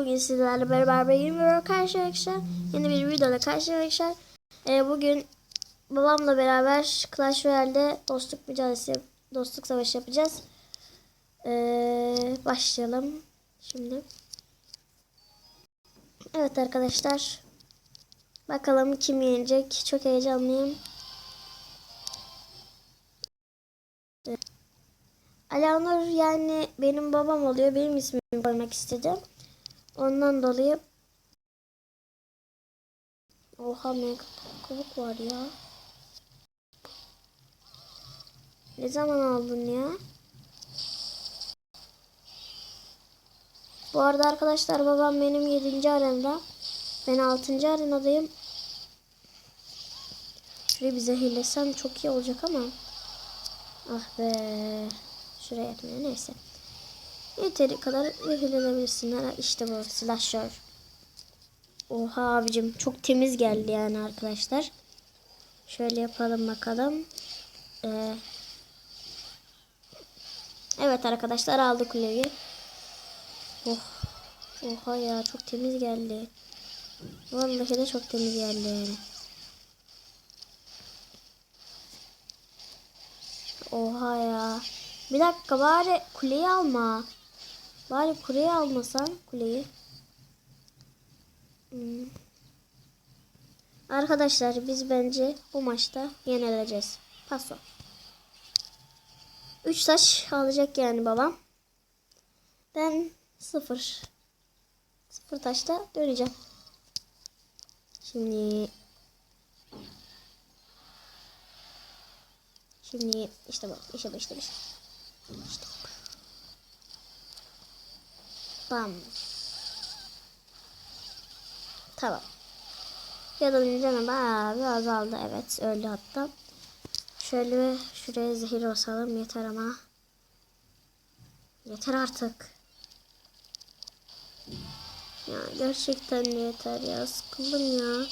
Bugün sizlerle beraber 20 euro karşı arkadaşlar. Yeni bir videoda karşı arkadaşlar. Ee, bugün babamla beraber Clash Royale'de dostluk mücadelesi, dostluk savaşı yapacağız. Ee, başlayalım. Şimdi. Evet arkadaşlar. Bakalım kim yenecek. Çok heyecanlıyım. Alanur yani benim babam oluyor. Benim ismimi koymak istedim. Ondan dolayı Oha mega kabuk var ya. Ne zaman aldın ya? Bu arada arkadaşlar babam benim 7. arenada. Ben 6. arenadayım. Şurayı bir zehirlesem çok iyi olacak ama. Ah be. Şuraya yetmiyor neyse. Yeteri kadar zehirlenebilirsinler. İşte bu slasher. Oha abicim çok temiz geldi yani arkadaşlar. Şöyle yapalım bakalım. Ee, evet arkadaşlar aldık kuleyi. Oh. Oha ya çok temiz geldi. Vallahi de çok temiz geldi yani. Oha ya. Bir dakika bari kuleyi alma. Bari kuleyi almasan kuleyi. Hmm. Arkadaşlar biz bence bu maçta yenileceğiz. Paso. 3 taş alacak yani babam. Ben 0. 0 taşta döneceğim. Şimdi Şimdi işte bu, işte bu, işte bu. İşte bu. Bam. Tamam. Yadılın canım abi azaldı. Evet öldü hatta. Şöyle şuraya zehir basalım yeter ama. Yeter artık. Ya gerçekten yeter ya. Sıkıldım ya.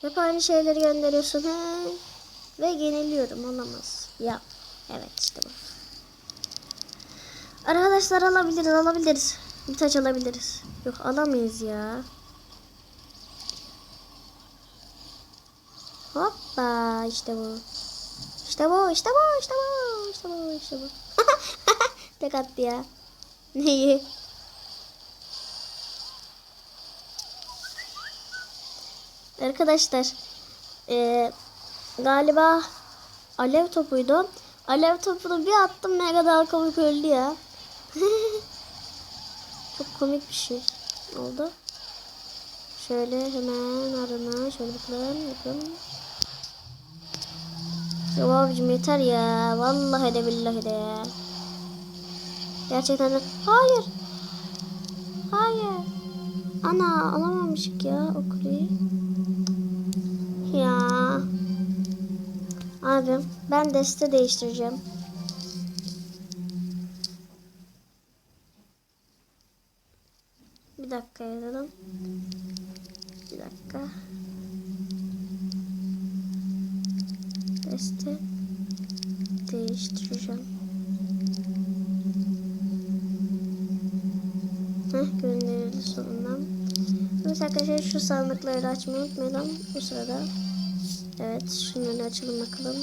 Hep aynı şeyleri gönderiyorsun. He. Ve yeniliyorum olamaz. Ya. Evet işte bu. Arkadaşlar alabiliriz alabiliriz. Bir taç alabiliriz. Yok alamayız ya. Hoppa işte bu. İşte bu işte bu işte bu işte bu işte bu. Tek attı ya. Neyi? Arkadaşlar eee galiba alev topuydu. Alev topunu bir attım mega dalgalık öldü ya. Çok komik bir şey oldu. Şöyle hemen arana şöyle bakalım bakın. Ya abicim yeter ya. Vallahi de billahi de ya. Gerçekten de... Hayır. Hayır. Ana alamamışık ya o kuleyi. Ya. Abi ben deste değiştireceğim. Heh gönderildi sonunda. Evet arkadaşlar şu sandıkları da açmayı unutmayalım. Bu sırada Evet şunları açalım bakalım.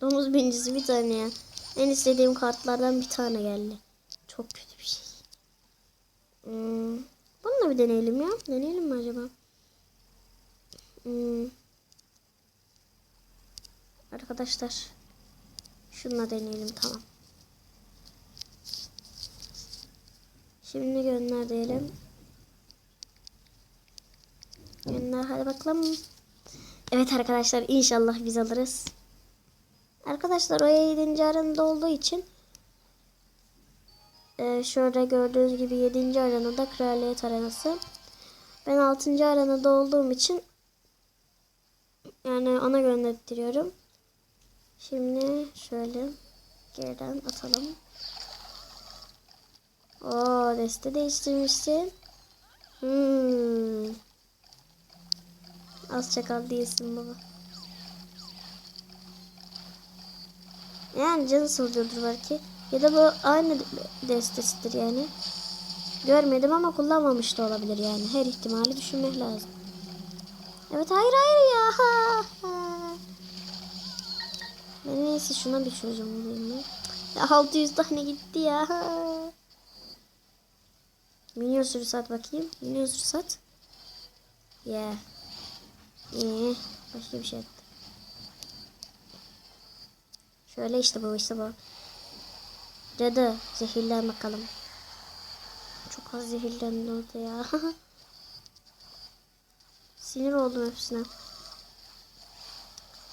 Domuz bincisi bir tane ya. En istediğim kartlardan bir tane geldi. Çok kötü bir şey. Hmm. Bunu da bir deneyelim ya. Deneyelim mi acaba? Hmm. Arkadaşlar. Şununla deneyelim tamam. Şimdi gönder diyelim. Gönder hadi bakalım. Evet arkadaşlar inşallah biz alırız. Arkadaşlar o 7. arenada olduğu için e, şöyle gördüğünüz gibi 7. arenada kraliyet arenası. Ben 6. arenada olduğum için yani ona göndertiriyorum. Şimdi şöyle geriden atalım. Oo deste değiştirmişsin. Hmm. Az çakal değilsin baba. Yani canı sızıyordur belki. Ya da bu aynı destesidir yani. Görmedim ama kullanmamış da olabilir yani. Her ihtimali düşünmek lazım. Evet hayır hayır ya. Ben neyse şuna bir çözüm bulayım ya. Ya 600 tane gitti ya. Minyon sürü sat bakayım. Minyon sürü sat. Yeah. İyi. Başka bir şey yaptı. Şöyle işte bu işte bu. Cadı zehirlen bakalım. Çok az zehirlendi orada ya. Sinir oldum hepsine.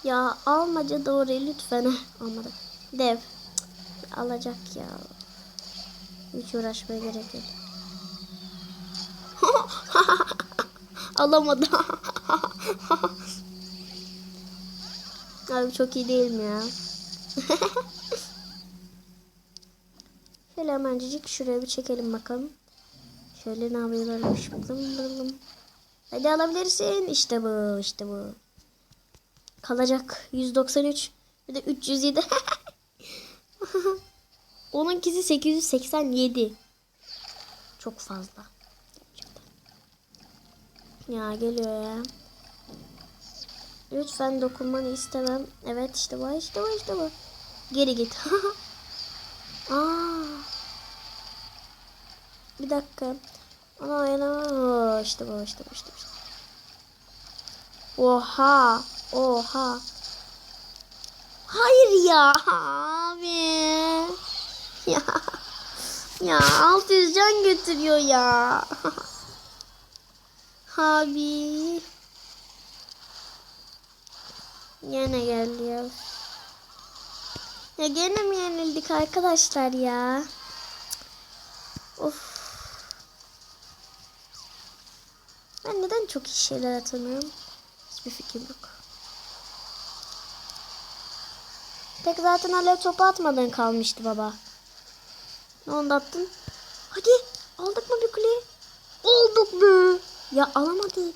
Ya alma cadı orayı lütfen. Almadım. Dev. Alacak ya. Hiç uğraşmaya gerek yok. Alamadı. Abi çok iyi değil mi ya? Şöyle hemencik şuraya bir çekelim bakalım. Şöyle ne yapıyorlarmış bakalım bakalım. Hadi alabilirsin. İşte bu işte bu. Kalacak 193 bir de 307. Onunkisi 887. Çok fazla. Ya geliyor ya. Lütfen dokunmanı istemem. Evet işte bu işte bu işte bu. Geri git. Aa. Bir dakika. Ana oynamam. İşte bu işte bu işte bu. Oha. Oha. Hayır ya abi. Ya. Ya 600 can götürüyor ya. abi. Yine geldi ya. Ya gene mi yenildik arkadaşlar ya? Of. Ben neden çok iyi şeyler atamıyorum? Hiçbir fikrim yok. Tek zaten alev topu atmadığın kalmıştı baba. Ne oldu attın? Hadi aldık mı bir kuleyi? Olduk mu? Ya alamadık.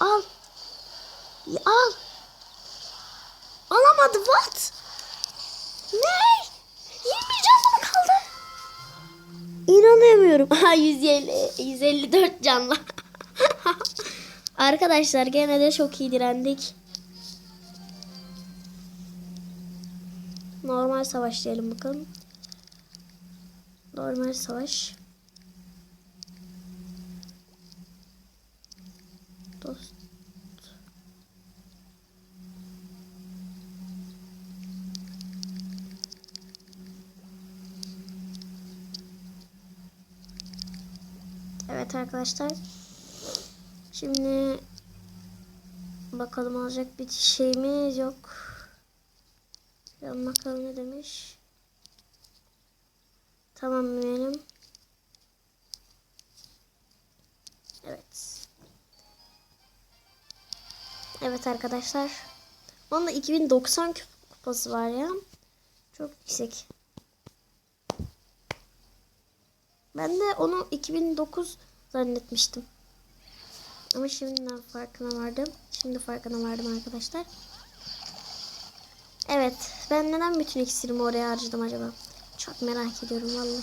Al. Ya al. Alamadı what? Ne? 20 canlı mı kaldı? İnanamıyorum. Ha 150, 154 canlı. Arkadaşlar gene de çok iyi direndik. Normal savaş diyelim bakalım. Normal savaş. Evet arkadaşlar. Şimdi bakalım alacak bir şeyimiz yok. Bakalım ne demiş. Tamam benim. Evet. Evet arkadaşlar. Onun da 2090 kup- kupası var ya. Çok yüksek. Ben de onu 2009 zannetmiştim. Ama şimdiden farkına vardım. Şimdi farkına vardım arkadaşlar. Evet. Ben neden bütün iksirimi oraya harcadım acaba? Çok merak ediyorum vallahi.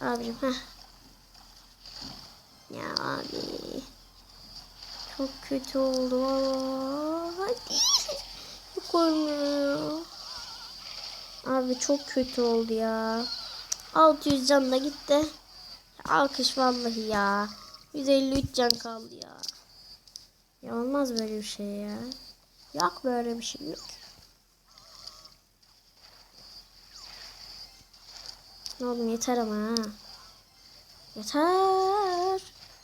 Abicim heh. Ya abi. Çok kötü oldu. Hadi. Çok olmuyor. Abi çok kötü oldu ya. 600 can da gitti. Alkış vallahi ya. 153 can kaldı ya. Ya olmaz böyle bir şey ya. Yok böyle bir şey yok. Ne oğlum yeter ama ha. Yeter.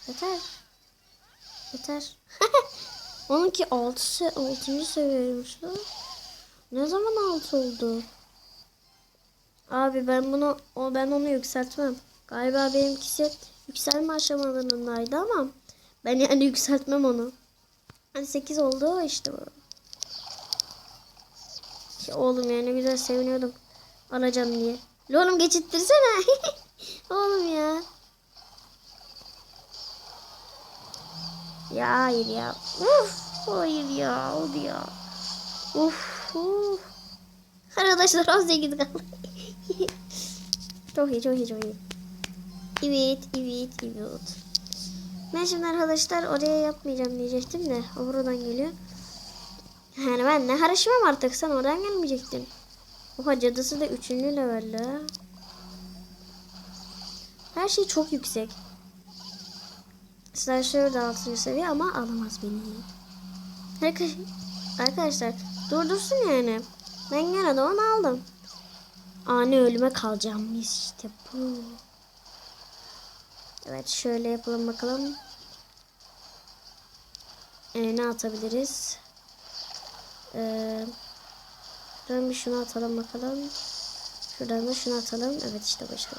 Yeter. Yeter. Onunki 6 6. seviyeymiş lan. Ne zaman 6 oldu? Abi ben bunu ben onu yükseltmem. Galiba benimkisi yükselme aşamalarındaydı ama ben yani yükseltmem onu. Hani 8 oldu işte bu. Ya oğlum ya ne güzel seviniyordum. Alacağım diye. Oğlum geçittirsene. oğlum ya. Ya hayır ya. Uf, hayır ya. Oldu ya. Uf, uf. Arkadaşlar 18 kaldı. çok iyi çok iyi çok iyi. Evet, evet, evet. Ben şimdi arkadaşlar oraya yapmayacağım diyecektim de o buradan geliyor. Yani ben ne karışmam artık sen oradan gelmeyecektin. Oha cadısı da 3. levelde. Her şey çok yüksek. Slasher da 6. seviye ama alamaz beni. Arkadaşlar durdursun yani. Ben gene de onu aldım. Ani ölüme kalacağım işte bu. Evet şöyle yapalım bakalım. Ee, ne atabiliriz? Ee, şuradan bir şunu atalım bakalım. Şuradan da şunu atalım. Evet işte bu işte.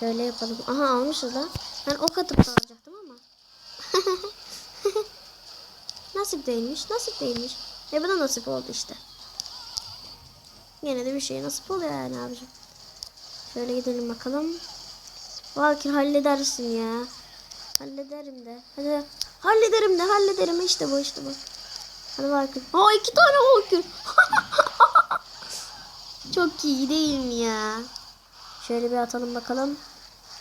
Şöyle yapalım. Aha almışız da. Ben ok atıp alacaktım ama. nasip değilmiş. Nasip değilmiş. E bu da nasip oldu işte. Yine de bir şey nasip oluyor yani abicim. Şöyle gidelim bakalım. Valkir halledersin ya. Hallederim de. Hadi. Hallederim de hallederim işte bu işte bu. Hadi Valkir. Aa iki tane Valkir. Çok iyi değil mi ya? Şöyle bir atalım bakalım.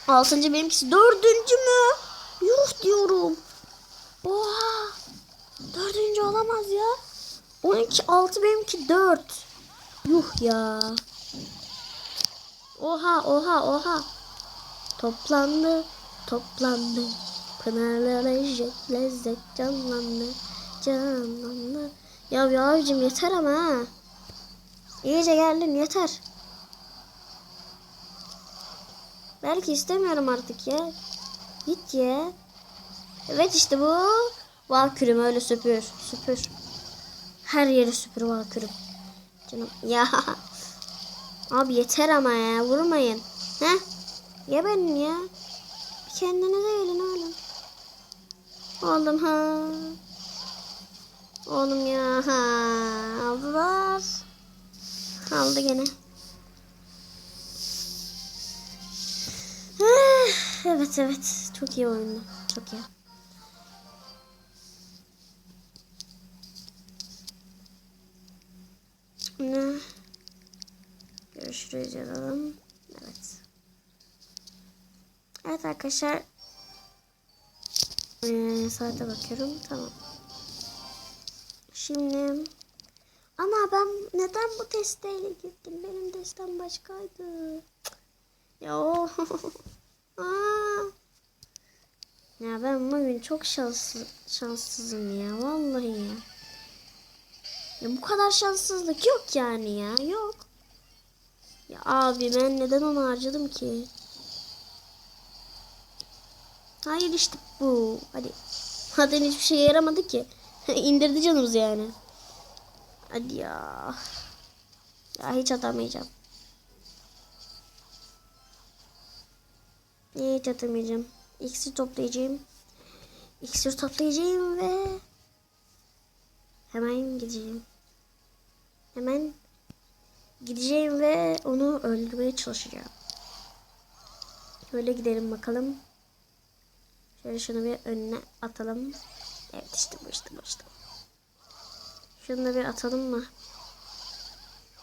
Altıncı benimkisi. Dördüncü mü? Yuh diyorum. Oha. Dördüncü olamaz ya. 12, 6 benimki 4. Yuh ya. Oha oha oha. Toplandı, toplandı. Pınarlara lezzet, lezzet canlandı, canlandı. Ya ya abicim yeter ama ha. İyice geldin yeter. Belki istemiyorum artık ya. Git ya. Evet işte bu. Valkürüm öyle süpür. Süpür. Her yeri süpür valkürüm. Canım ya. Abi yeter ama ya vurmayın. Heh. Ya. Bir kendinize gelin oğlum. Oğlum ha. Oğlum ya ha. Aldılar. Aldı gene. Ah, Evet evet. Çok iyi oyundu. Çok iyi. Ne? Görüşürüz yazalım. Evet. Arkadaşlar. Ee, saate bakıyorum. Tamam. Şimdi ama ben neden bu testeyle gittim? Benim testem başkaydı. Cık. Ya o. Aa. Ya ben bugün çok şanslı, şanssızım ya. Vallahi ya. Ya bu kadar şanssızlık yok yani ya. Yok. Ya abi ben neden onu harcadım ki? Hayır işte bu. Hadi. Zaten hiçbir şeye yaramadı ki. İndirdi canımızı yani. Hadi ya. Ya hiç atamayacağım. Hiç atamayacağım. İksir toplayacağım. İksir toplayacağım ve hemen gideceğim. Hemen gideceğim ve onu öldürmeye çalışacağım. Şöyle gidelim bakalım. Şöyle şunu bir önüne atalım. Evet işte bu işte bu işte. Şunu da bir atalım mı?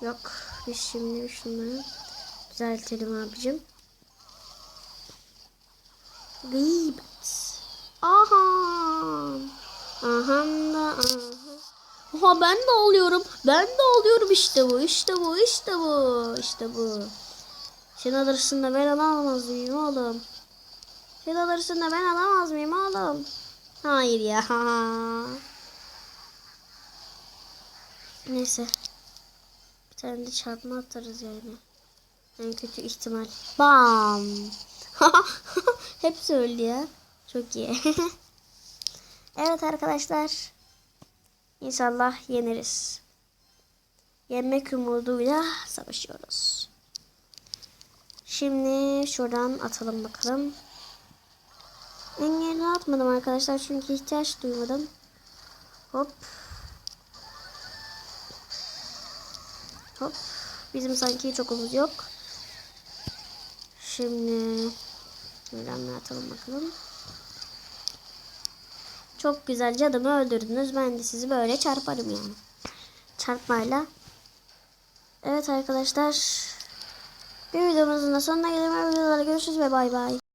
Yok. Biz şimdi şunları düzeltelim abicim. Gıybet. Aha. Aha da aha. Oha ben de oluyorum. Ben de oluyorum işte bu. işte bu. işte bu. işte bu. Sen alırsın da ben alamaz mıyım oğlum? Sen alırsın da ben alamaz mıyım oğlum? Hayır ya. Neyse. Bir tane de çarpma atarız yani. En kötü ihtimal. Bam. Hepsi öldü ya. Çok iyi. evet arkadaşlar. İnşallah yeniriz. Yenmek umuduyla savaşıyoruz. Şimdi şuradan atalım bakalım. Engelini atmadım arkadaşlar çünkü ihtiyaç duymadım. Hop. Hop. Bizim sanki çok omuz yok. Şimdi şuradan atalım bakalım. Çok güzel cadımı öldürdünüz. Ben de sizi böyle çarparım yani. Çarpmayla. Evet arkadaşlar. Bir videomuzun da sonuna gelelim. Videolarda görüşürüz ve bay bay.